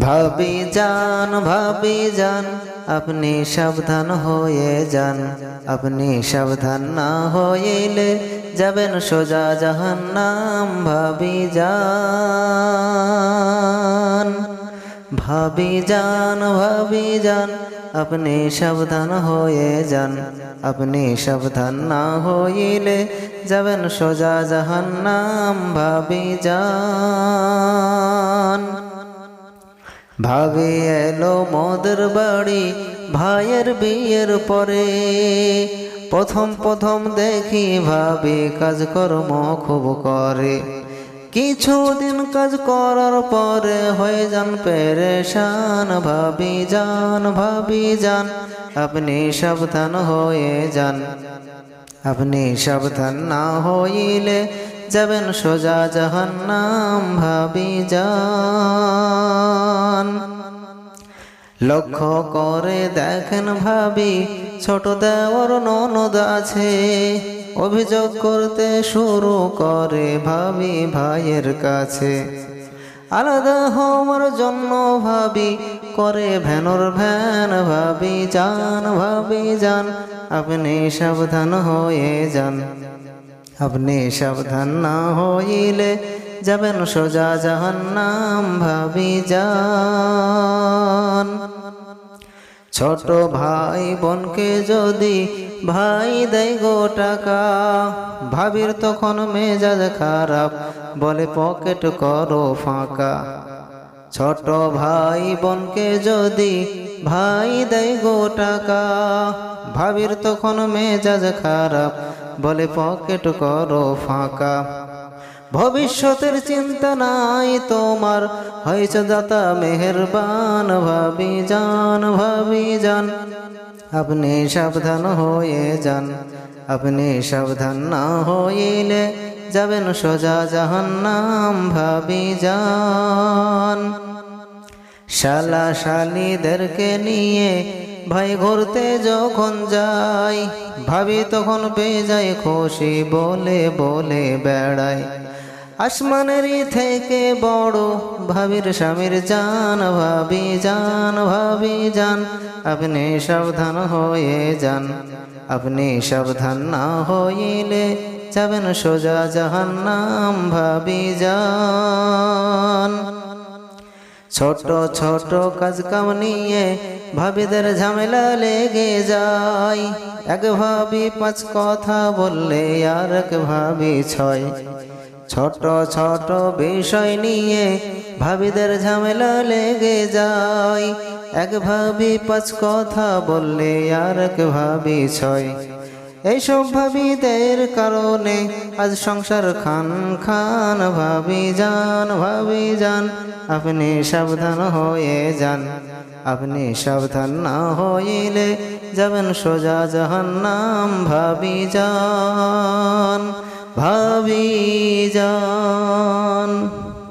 ভাবি যান ভাবি যান, আপনি সাবধান হয়ে যান। আপনি সাবধান না হইলে যাবেন সোজা জাহান্নাম, ভাবি যান। ভাবি যান ভাবি যান, আপনি সাবধান হয়ে যান। আপনি সাবধান না হইলে যাবেন সোজা জাহান্নাম, ভাবি যান। ভাবি এলো মদের বাড়ি ভাইয়ের বিয়ের পরে। প্রথম প্রথম দেখি ভাবি কাজকর্ম খুব করে। কিছুদিন কাজ করার পরে হয়ে যান পেরেশান। ভাবি যান ভাবি যান, আপনি সাবধান হয়ে যান। আপনি সাবধান না হইলে যাবেন সোজা জাহান্নাম। ভাবি যান। লক্ষ্য করে দেখেন ভাবি, ছোট দেওয়ার ননদ আছে। অভিযোগ করতে শুরু করে ভাবি ভাইয়ের কাছে। আলাদা হওয়ার জন্য ভাবি করে ভ্যানর ভ্যান, ভাবি যান ভাবি যান, আপনি সাবধান হয়ে যান। আপনি সাবধান না হইলে যাবেন সোজা জাহান্নাম, ভাবি যান। ছোট ভাই বোনকে যদি ভাই দেয় গো টাকা, ভাবির তখন মেজাজ খারাপ, বলে পকেট করো ফাঁকা। ছোট ভাই বোনকে যদি ভাই দেয় গো টাকা, ভাবির তখন মেজাজ খারাপ, বলে পকেট করো ফাঁকা। ভবিষ্যতের চিন্তা নাই তোমার। হয়েছে দাতা মেহেরবান, ভাবি যান ভাবি যান। আপনি সাবধান হয়ে যান, আপনি সাবধান না হইলে যাবেন সোজা জাহান্নাম, ভাবি যান। শালা শালিদেরকে নিয়ে ভাই ঘুরতে যখন যাই, ভাবি তখন পেয়ে যায় খুশি, বলে বলে বেড়ায়। আসমানেরই থেকে বড় ভাবির স্বামীর জান, ভাবি যান ভাবি যান আপনি সাবধান হয়ে যান, আপনি সাবধান না হইলে যাবেন সোজা জাহান্নাম, ভাবি যান ছোট ছোট কাজ কাম নিয়ে ভাবিদের ঝামেলা লেগে যায়। এক ভাবি পাঁচ কথা বললে আর এক ভাবি ছয়। ছোট ছোট বিষয় নিয়ে ভাবিদের ঝামেলা লেগে যায়। এক ভাবি পাঁচ কথা বললে আর এক ভাবি ছয়। এইসব ভাবিদের কারণে আজ সংসার খান খান, ভাবি যান ভাবি যান, আপনি সাবধান হয়ে যান। আপনি সাবধান না হইলে যাবেন সোজা জাহান্নাম, ভাবি যান। ভাবি যান